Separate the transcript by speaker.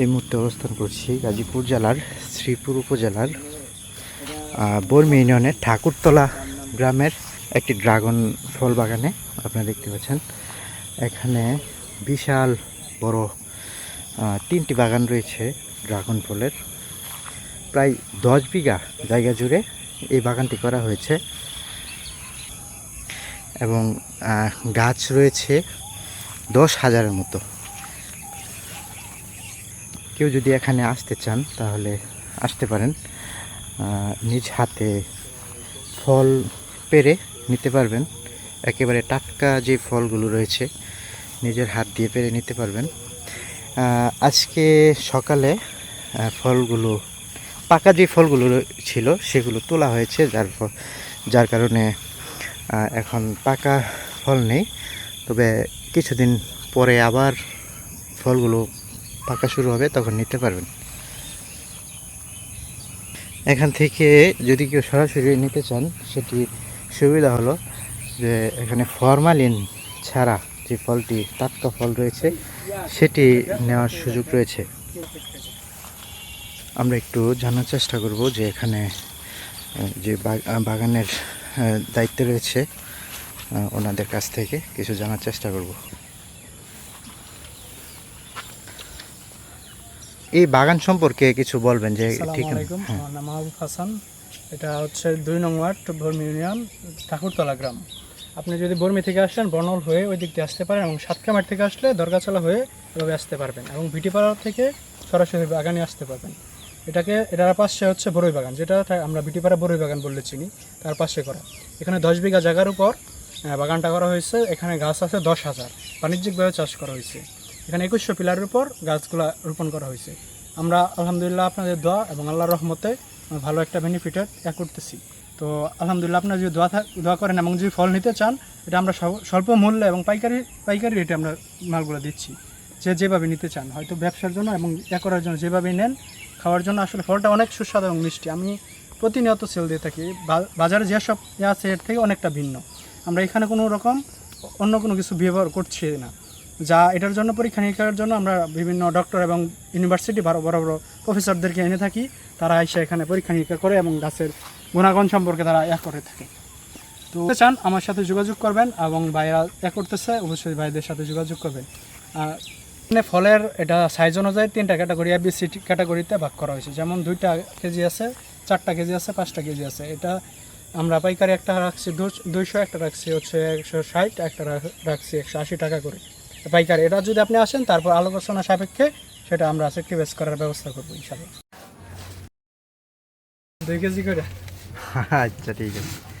Speaker 1: এই মুহূর্তে অবস্থান করছি গাজীপুর জেলার শ্রীপুর উপজেলার বর্মি ইউনিয়নের ঠাকুরতলা গ্রামের একটি ড্রাগন ফল বাগানে আপনারা দেখতে পাচ্ছেন। এখানে বিশাল বড় তিনটি বাগান রয়েছে ড্রাগন ফলের। প্রায় দশ বিঘা জায়গা জুড়ে এই বাগানটি করা হয়েছে। এবং গাছ রয়েছে দশ হাজারের মতো। কেউ যদি এখানে আসতে চান, তাহলে আসতে পারেন। নিজ হাতে ফল পেরে নিতে পারবেন। একেবারে টাটকা যে ফলগুলো রয়েছে, নিজের হাত দিয়ে পেরে নিতে পারবেন। আজকে সকালে ফলগুলো, পাকা যে ফলগুলো ছিল, সেগুলো তোলা হয়েছে। যার যার কারণে এখন পাকা ফল নেই। তবে কিছুদিন পরে আবার ফলগুলো পাকা শুরু হবে, তখন নিতে পারবেন। এখান থেকে যদি কেউ সরাসরি নিতে চান, সেটি সুবিধা হলো যে এখানে ফরমালিন ছাড়া যে ফলটি, টাটকা ফল রয়েছে, সেটি নেওয়ার সুযোগ রয়েছে। আমরা একটু জানার চেষ্টা করব যে এখানে যে বাগানের দায়িত্বে রয়েছে ওনাদের কাছ থেকে কিছু জানার চেষ্টা করব। এই বাগান সম্পর্কে কিছু বলবেন যে ঠিক হ্যাঁ।
Speaker 2: আমার নাম মাহবুব হাসান। এটা হচ্ছে দুই নং ওয়ার্ড বর্মি ইউনিয়ন ঠাকুরতলা গ্রাম। আপনি যদি বর্মি থেকে আসেন বর্ণল হয়ে ওই দিক দিয়ে আসতে পারেন এবং সাতকামার থেকে আসলে দরগাছলা হয়ে এভাবে আসতে পারবেন এবং ভিটিপাড়া থেকে সরাসরি বাগানে আসতে পারবেন। এটাকে এটার পাশে হচ্ছে বড়ই বাগান যেটা আমরা ভিটিপাড়া বরই বাগান বললে চিনি তার পাশে করা। এখানে দশ বিঘা জায়গার উপর বাগানটা করা হয়েছে। এখানে গাছ আছে দশ হাজার। বাণিজ্যিকভাবে চাষ করা হয়েছে। এখানে একুশশো পিলারের উপর গাছগুলা রোপণ করা হয়েছে। আমরা আলহামদুলিল্লাহ আপনাদের দোয়া এবং আল্লাহর রহমতে ভালো একটা বেনিফিটের ইয়া করতেছি। তো আলহামদুলিল্লাহ আপনারা যদি দোয়া দোয়া করেন এবং যদি ফল নিতে চান, এটা আমরা সব- স্বল্প মূল্যে এবং পাইকারি পাইকারি রেটে আমরা মালগুলো দিচ্ছি। যে যেভাবে নিতে চান, হয়তো ব্যবসার জন্য এবং ইয়া করার জন্য যেভাবে নেন, খাওয়ার জন্য আসলে ফলটা অনেক সুস্বাদু এবং মিষ্টি। আমি প্রতিনিয়ত সেল দিয়ে থাকি। বাজারে যেসব ইয়ে আছে, এর থেকে অনেকটা ভিন্ন। আমরা এখানে কোনো রকম অন্য কোনো কিছু ব্যবহার করছি না। যা এটার জন্য পরীক্ষা নিরীক্ষার জন্য আমরা বিভিন্ন ডক্টর এবং ইউনিভার্সিটি বড় বড় বড় প্রফেসরদেরকে এনে থাকি। তারা এসে এখানে পরীক্ষা নিরীক্ষা করে এবং গাছের গুণাগুণ সম্পর্কে তারা এক করে থাকে। তো চান আমার সাথে যোগাযোগ করবেন এবং ভাইরা ইয়া করতেছে, অবশ্যই ভাইদের সাথে যোগাযোগ করবেন। এখানে ফলের এটা সাইজ অনুযায়ী তিনটা ক্যাটাগরি এবিসি ক্যাটাগরিতে ভাগ করা হয়েছে। যেমন দুইটা কেজি আছে, চারটা কেজি আছে, পাঁচটা কেজি আছে। এটা আমরা পাইকারি একটা রাখছি দুইশো একটা রাখছি, হচ্ছে একশো ষাট একটা রাখ- রাখছি, একশো আশি টাকা করে। পাইকারি, এটা যদি আপনি আসেন, তারপর আলোচনা সাপেক্ষে সেটা আমরা সেক্টিভেস করার ব্যবস্থা করব ইনশাল্লাহ দুই কেজি করে?
Speaker 1: আচ্ছা ঠিক আছে।